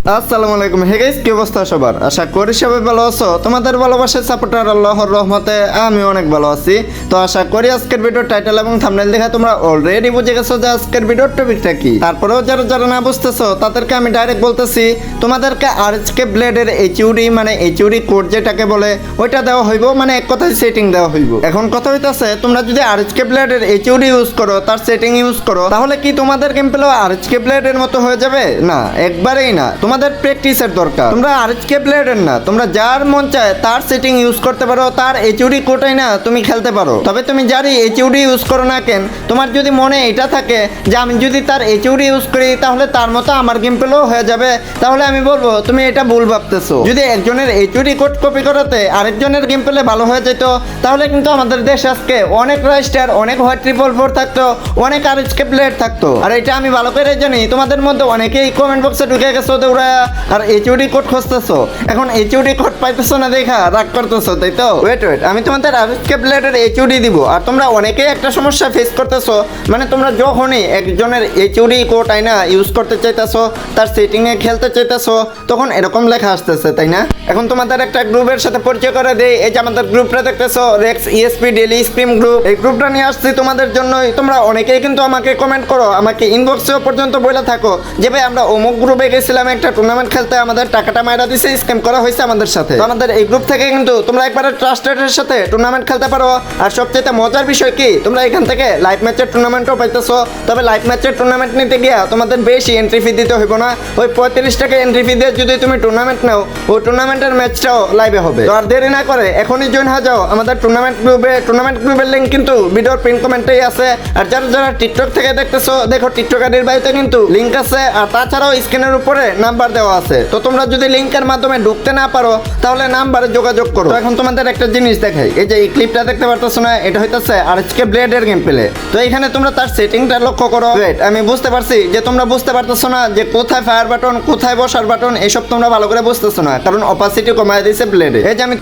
আসসালামু আলাইকুম। Hey guys কি অবস্থা সবার? আশা করি সবাই ভালো আছো। তোমাদের ভালোবাসার সাপোর্টার আল্লাহর রহমতে আমি অনেক ভালো আছি। তো আশা করি আজকের ভিডিও টাইটেল এবং থাম্বনেল দেখে তোমরা অলরেডি বুঝে গেছো যে আজকের ভিডিওর টপিকটা কি। তারপরেও যারা যারা না বুঝতেছো, তাদেরকে আমি ডাইরেক্ট বলতেছি, তোমাদেরকে আরএচকে ব্লেডের এইচইউডি মানে এইচইউডি কোড যেটাকে বলে, ওইটা দেওয়া হইব মানে এক কথায় সেটিং দেওয়া হইব। এখন কথা হইতাছে, তোমরা যদি আরএচকে ব্লেডের এইচইউডি ইউজ করো, তার সেটিং ইউজ করো, তাহলে কি তোমাদের গেম পেলেও আরএচকে ব্লেডের মতো হয়ে যাবে? না, একবারেই না। তোমাদের প্র্যাকটিসের দরকার। তোমরা আরএচকে ব্লেডের না। তোমরা যার মন চায় তার সেটিং ইউজ করতে পারো, তার এইচইউডি কোটাই না তুমি খেলতে পারো। তবে তুমি যারই এইচইউডি ইউজ করো না কেন? তোমার যদি মনে এটা থাকে যে আমি যদি তার এইচইউডি ইউজ করি, তাহলে তার মতো আমার গেম পেলেও হয়ে যাবে। তাহলে আমি বলব, তুমি এটা ভুল ভাবতেছো। যদি একজনের এইচইউডি কোড কপি করাতে আরেকজনের গেম পেলে ভালো হয়ে যেত, তাহলে কিন্তু আমাদের দেশ আজকে অনেক রাইস্টার অনেক হোয়াইট ট্রিপল ফোর থাকতো, অনেক আর এইচকে প্লেয়ার থাকতো। আর এটা আমি ভালো করে জানি, তোমাদের মধ্যে অনেকেই কমেন্ট বক্সে ঢুকে গেছো তোমরা আর এইচওডি কোড খুঁজতেছো। এখন এইচওডি কোড পাইতেছো না দেখা, রাগ করতেছো, তাই তো? ওয়েট ওয়েট আমি তোমাদের আরএসকে প্লেটের এইচওডি দিব। আর তোমরা অনেকেই একটা সমস্যা ফেস করতেছো। মানে তোমরা যখনই একজনের এইচওডি কোড আইনা ইউজ করতে চাইতেছো, তার সেটিংয়ে খেলতে চাইতেছো, তখন এরকম লেখা আসতেছে, তাই না? এখন তোমাদের একটা গ্রুপের সাথে পরিচয় করে দেই। এই যে আমাদের গ্রুপটা দেখতেছো Rex ESP Daily Scream group এই গ্রুপটা নিয়ে আসছি তোমাদের জন্যই। তোমরা অনেকেই কিন্তু আমাকে কমেন্ট করো, আমাকে ইনবক্সেও পর্যন্ত বলে থাকো যে, ভাই, আমরা অমুক গ্রুপে গেছিলাম একটা টুর্নামেন্ট খেলতে আমাদের টাকাটা মায়েরা দিছে স্ক্যাম করা হয়েছে আমাদের সাথে। তো আমাদের এই গ্রুপ থেকে কিন্তু তোমরা একবারে ট্রাস্টেডের সাথে টুর্নামেন্ট খেলতে পারো। আর সবচেয়ে মজার বিষয় কি, তোমরা এখান থেকে লাইভ ম্যাচের টুর্নামেন্টও পাইতেছো। তবে লাইভ ম্যাচের টুর্নামেন্ট নিতে গিয়া তোমাদের বেশি এন্ট্রি ফি দিতে হইব না। ওই পঁয়ত্রিশ টাকা এন্ট্রি ফি দিয়ে যদি তুমি টুর্নামেন্ট নাও, ওই টুর্নামেন্টের ম্যাচটাও লাইভে হবে। তো আর দেরি না করে এখনই জয়েন হয়ে যাও আমাদের টুর্নামেন্ট গ্রুপে টুর্নামেন্ট গ্রুপের লিঙ্ক কিন্তু ভিডিওর পিন কমেন্টেই আছে। আর যারা যারা টিকটক থেকে দেখতেছো, দেখো টিকটক আইডির বাড়িতে কিন্তু লিঙ্ক আছে। আর তাছাড়াও স্ক্রিনের উপরে নাম্বার দেওয়া আছে। তো তোমরা যদি লিঙ্কের মাধ্যমে ঢুকতে না পারো তাহলে নাম্বারে যোগাযোগ করো। এখন তোমাদের একটা জিনিস দেখাই। এই যে এই ক্লিপটা দেখতে পারতেছো না এটা হইতেছে আর আজকে ব্লেডের গেম প্লে তো এখানে তোমরা তার সেটিংটা লক্ষ্য করো। Wait, আমি বুঝতে পারছি যে তোমরা বুঝতে পারতেছো না যে কোথায় ফায়ার বাটন কোথায় বসার বাটন এসব তোমরা ভালো করে বুঝতেছো না কারণ অপাসিটি কমায় দিয়েছে ব্লেডে এই যে আমি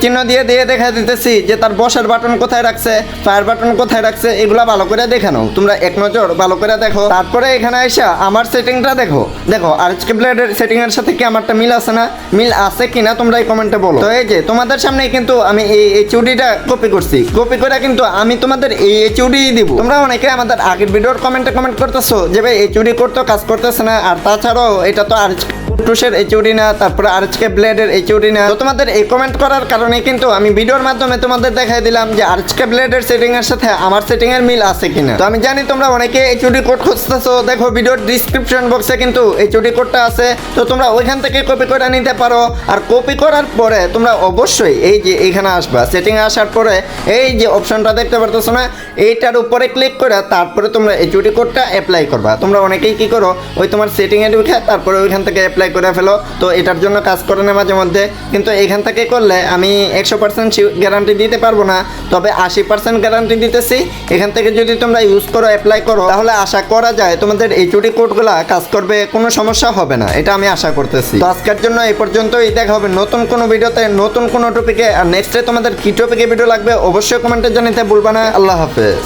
চিহ্ন দিয়ে দিয়ে দেখা দিতেছি যে তার বসার বাটন কোথায় রাখছে, ফায়ার বাটন কোথায় রাখছে, এগুলা ভালো করে দেখে নাও। তোমরা এক নজর ভালো করে দেখো। তারপরে এখানে এসে আমার সেটিংটা দেখো। দেখো, আর আজকে ব্লেডের সেটিং এর সাথে কি আমারটা মিল আছে না? মিল আছে কিনা তোমরা এই কমেন্টে বলো। তো এই যে, তোমাদের সামনে কিন্তু আমি এই এইচউডিটা কপি করছি। কপি করে কিন্তু আমি তোমাদের এই এইচউডি দিব। তোমরা অনেকে আমাদের আগের ভিডিওর কমেন্টে কমেন্ট করতেছো যে, ভাই এইচউডি করতো, কাজ করতেছে না। আর তাছাড়াও এটা তো আর টুসের এইচওডি না, তারপরে আরএচকে ব্লেডের এইচওডি না। তো তোমাদের এই কমেন্ট করার কারণে কিন্তু আমি ভিডিওর মাধ্যমে তোমাদের দেখাই দিলাম যে আরএচকে ব্লেডের সেটিং এর সাথে আমার সেটিং এর মিল আছে কিনা। তো আমি জানি তোমরা অনেকে এইচওডি কোড খুঁজতেছো। দেখো ভিডিওর ডিসক্রিপশন বক্সে কিন্তু এইচওডি কোডটা আছে। তো তোমরা ওইখান থেকে কপি করে নিতে পারো। আর কপি করার পরে তোমরা অবশ্যই এই যে এইখানে আসবা। সেটিং আসার পরে এই যে অপশনটা দেখতে পারতেছো না, এইটার উপরে ক্লিক করে তারপরে তোমরা এইচওডি কোডটা অ্যাপ্লাই করবা। তোমরা অনেকেই কি করো, ওই তোমার সেটিং এ ঢুকে তারপরে ওইখান থেকে অ্যাপ্লাই করে ফেলো। তো এটার জন্য কাজ করে না মাঝে মধ্যে। কিন্তু এখান থেকে করলে আমি একশো পার্সেন্ট গ্যারান্টি দিতে পারব না। তবে আশি পার্সেন্ট গ্যারান্টি দিতেছি। এখান থেকে যদি তোমরা ইউজ করো অ্যাপ্লাই করো, তাহলে আশা করা যায় তোমাদের এই চুটি কোডগুলা কাজ করবে, কোনো সমস্যা হবে না। এটা আমি আশা করতেছি। তো আজকের জন্য এই পর্যন্তই। দেখা হবে নতুন কোনো ভিডিওতে, নতুন কোনো টপিকে আর নেক্সটে তোমাদের কী টপিকে ভিডিও লাগবে, অবশ্যই কমেন্টে জানাতে ভুলবা না। আল্লাহ হাফেজ।